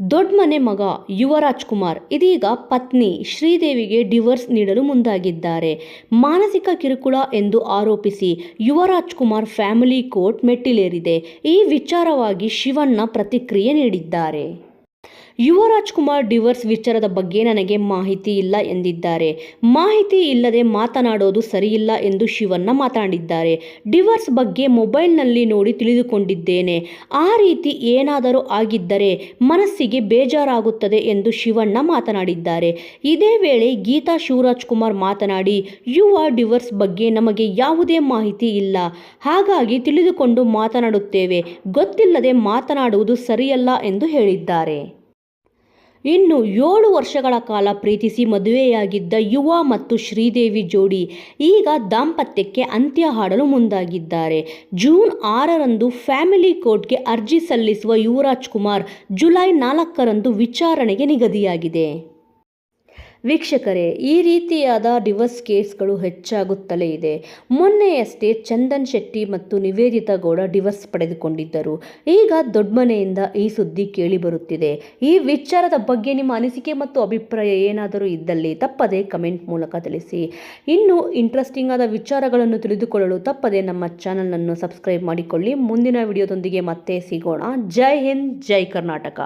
ದೊಡ್ಡಮನೆ ಮಗ ಯುವರಾಜ್ ಕುಮಾರ್ ಇದೀಗ ಪತ್ನಿ ಶ್ರೀದೇವಿಗೆ ಡಿವೋರ್ಸ್ ನೀಡಲು ಮುಂದಾಗಿದ್ದಾರೆ. ಮಾನಸಿಕ ಕಿರುಕುಳ ಎಂದು ಆರೋಪಿಸಿ ಯುವರಾಜ್ ಕುಮಾರ್ ಫ್ಯಾಮಿಲಿ ಕೋರ್ಟ್ ಮೆಟ್ಟಿಲೇರಿದೆ. ಈ ವಿಚಾರವಾಗಿ ಶಿವಣ್ಣ ಪ್ರತಿಕ್ರಿಯೆ ನೀಡಿದ್ದಾರೆ. ಯುವರಾಜ್ ರಾಜ್ಕುಮಾರ್ ಡಿವೋರ್ಸ್ ವಿಚಾರದ ಬಗ್ಗೆ ನನಗೆ ಮಾಹಿತಿ ಇಲ್ಲ ಎಂದಿದ್ದಾರೆ. ಮಾಹಿತಿ ಇಲ್ಲದೆ ಮಾತನಾಡೋದು ಸರಿಯಿಲ್ಲ ಎಂದು ಶಿವಣ್ಣ ಮಾತನಾಡಿದ್ದಾರೆ. ಡಿವರ್ಸ್ ಬಗ್ಗೆ ಮೊಬೈಲ್ನಲ್ಲಿ ನೋಡಿ ತಿಳಿದುಕೊಂಡಿದ್ದೇನೆ. ಆ ರೀತಿ ಏನಾದರೂ ಆಗಿದ್ದರೆ ಮನಸ್ಸಿಗೆ ಬೇಜಾರಾಗುತ್ತದೆ ಎಂದು ಶಿವಣ್ಣ ಮಾತನಾಡಿದ್ದಾರೆ. ಇದೇ ವೇಳೆ ಗೀತಾ ಶಿವರಾಜ್ಕುಮಾರ್ ಮಾತನಾಡಿ, ಯುವ ಡಿವರ್ಸ್ ಬಗ್ಗೆ ನಮಗೆ ಯಾವುದೇ ಮಾಹಿತಿ ಇಲ್ಲ. ಹಾಗಾಗಿ ತಿಳಿದುಕೊಂಡು ಮಾತನಾಡುತ್ತೇವೆ. ಗೊತ್ತಿಲ್ಲದೆ ಮಾತನಾಡುವುದು ಸರಿಯಲ್ಲ ಎಂದು ಹೇಳಿದ್ದಾರೆ. ಇನ್ನು ಏಳು ವರ್ಷಗಳ ಕಾಲ ಪ್ರೀತಿಸಿ ಮದುವೆಯಾಗಿದ್ದ ಯುವ ಮತ್ತು ಶ್ರೀದೇವಿ ಜೋಡಿ ಈಗ ದಾಂಪತ್ಯಕ್ಕೆ ಅಂತ್ಯ ಹಾಡಲು ಮುಂದಾಗಿದ್ದಾರೆ. ಜೂನ್ ಆರರಂದು ಫ್ಯಾಮಿಲಿ ಕೋರ್ಟ್ಗೆ ಅರ್ಜಿ ಸಲ್ಲಿಸುವ ಯುವರಾಜ್ ಕುಮಾರ್ ಜುಲೈ ನಾಲ್ಕರಂದು ವಿಚಾರಣೆಗೆ ನಿಗದಿಯಾಗಿದೆ. ವೀಕ್ಷಕರೇ, ಈ ರೀತಿಯಾದ ಡಿವೋರ್ಸ್ ಕೇಸ್ಗಳು ಹೆಚ್ಚಾಗುತ್ತಲೇ ಇದೆ. ಮೊನ್ನೆಯಷ್ಟೇ ಚಂದನ್ ಶೆಟ್ಟಿ ಮತ್ತು ನಿವೇದಿತಾ ಗೌಡ ಡಿವೋರ್ಸ್ ಪಡೆದುಕೊಂಡಿದ್ದರು. ಈಗ ದೊಡ್ಡಮನೆಯಿಂದ ಈ ಸುದ್ದಿ ಕೇಳಿಬರುತ್ತಿದೆ. ಈ ವಿಚಾರದ ಬಗ್ಗೆ ನಿಮ್ಮ ಅನಿಸಿಕೆ ಮತ್ತು ಅಭಿಪ್ರಾಯ ಏನಾದರೂ ಇದ್ದಲ್ಲಿ ತಪ್ಪದೆ ಕಮೆಂಟ್ ಮೂಲಕ ತಿಳಿಸಿ. ಇನ್ನು ಇಂಟ್ರೆಸ್ಟಿಂಗ್ ಆದ ವಿಚಾರಗಳನ್ನು ತಿಳಿದುಕೊಳ್ಳಲು ತಪ್ಪದೆ ನಮ್ಮ ಚಾನಲನ್ನು ಸಬ್ಸ್ಕ್ರೈಬ್ ಮಾಡಿಕೊಳ್ಳಿ. ಮುಂದಿನ ವಿಡಿಯೋದೊಂದಿಗೆ ಮತ್ತೆ ಸಿಗೋಣ. ಜೈ ಹಿಂದ್, ಜೈ ಕರ್ನಾಟಕ.